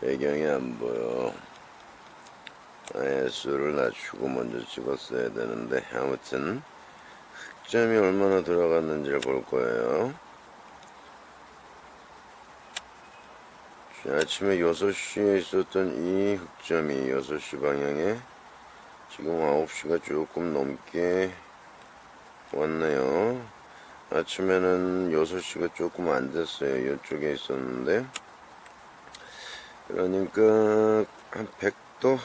배경이 안 보여. ISO를 낮추고 먼저 찍었어야 되는데 아무튼 흑점이 얼마나 들어갔는지를 볼 거예요. 자, 아침에 6시에 있었던 이 흑점이 6시 방향에 지금 9시가 조금 넘게 왔네요. 아침에는 6시가 조금 안 됐어요. 이쪽에 있었는데. 그러니까 한 100도?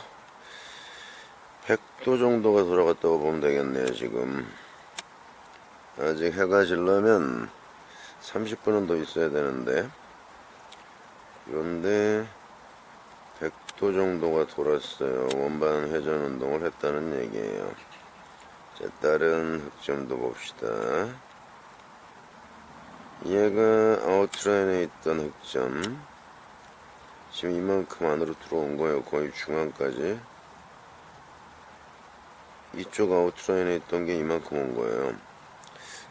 100도 정도가 들어갔다고 보면 되겠네요, 지금. 아직 해가 질려면 30분은 더 있어야 되는데. 그런데 100도 정도가 돌았어요. 원반 회전 운동을 했다는 얘기예요. 자, 다른 흑점도 봅시다. 얘가 아웃라인에 있던 흑점. 지금 이만큼 안으로 들어온 거예요. 거의 중앙까지. 이쪽 아웃라인에 있던 게 이만큼 온 거예요.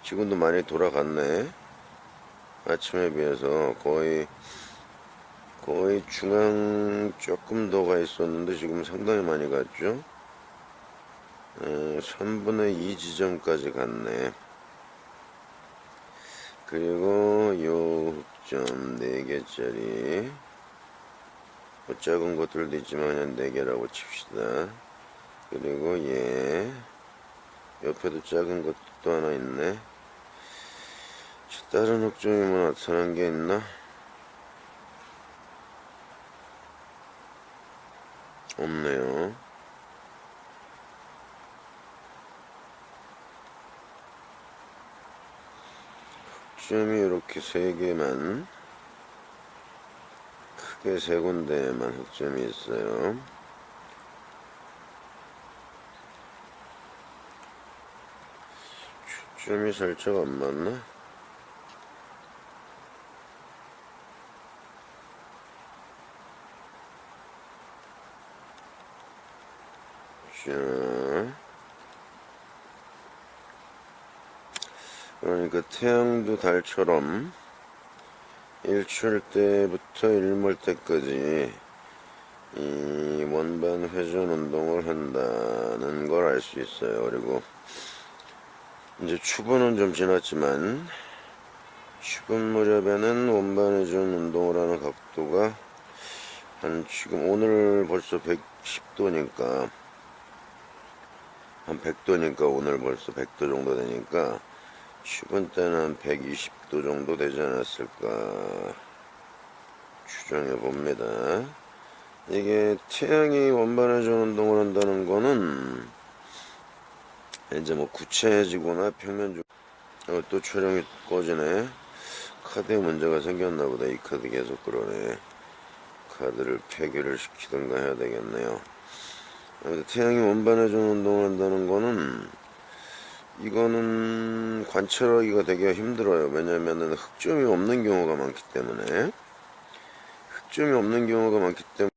지금도 많이 돌아갔네. 아침에 비해서 거의 거의 중앙 조금 더가 있었는데 지금 상당히 많이 갔죠. 에, 3분의 2 지점까지 갔네. 그리고 요 흑점 4개짜리 뭐 작은 것들도 있지만 그냥 4개라고 칩시다. 그리고 얘 옆에도 작은 것도 또 하나 있네. 다른 흑점이 뭐 나타난 게 있나? 없네요. 흑점이 이렇게 세 개만 크게 세 군데에만 흑점이 있어요. 초점이 살짝 안 맞나? 자. 그러니까 태양도 달처럼 일출 때부터 일몰 때까지 이 원반 회전 운동을 한다는 걸 알 수 있어요. 그리고 이제 추분은 좀 지났지만 추분 무렵에는 원반 회전 운동을 하는 각도가 한 지금 오늘 벌써 110도니까 한 100도니까 오늘 벌써 100도 정도 되니까 추분 때는 한 120도 정도 되지 않았을까 추정해 봅니다. 이게 태양이 원반회 전 운동을 한다는 거는 이제 뭐 구체해지거나 평면적 어, 또 촬영이 꺼지네. 카드에 문제가 생겼나 보다. 이 카드 계속 그러네. 카드를 폐기를 시키던가 해야 되겠네요. 태양이 원반회 전 운동을 한다는 거는 이거는 관찰하기가 되게 힘들어요. 왜냐면은 흑점이 없는 경우가 많기 때문에 흑점이 없는 경우가 많기 때문에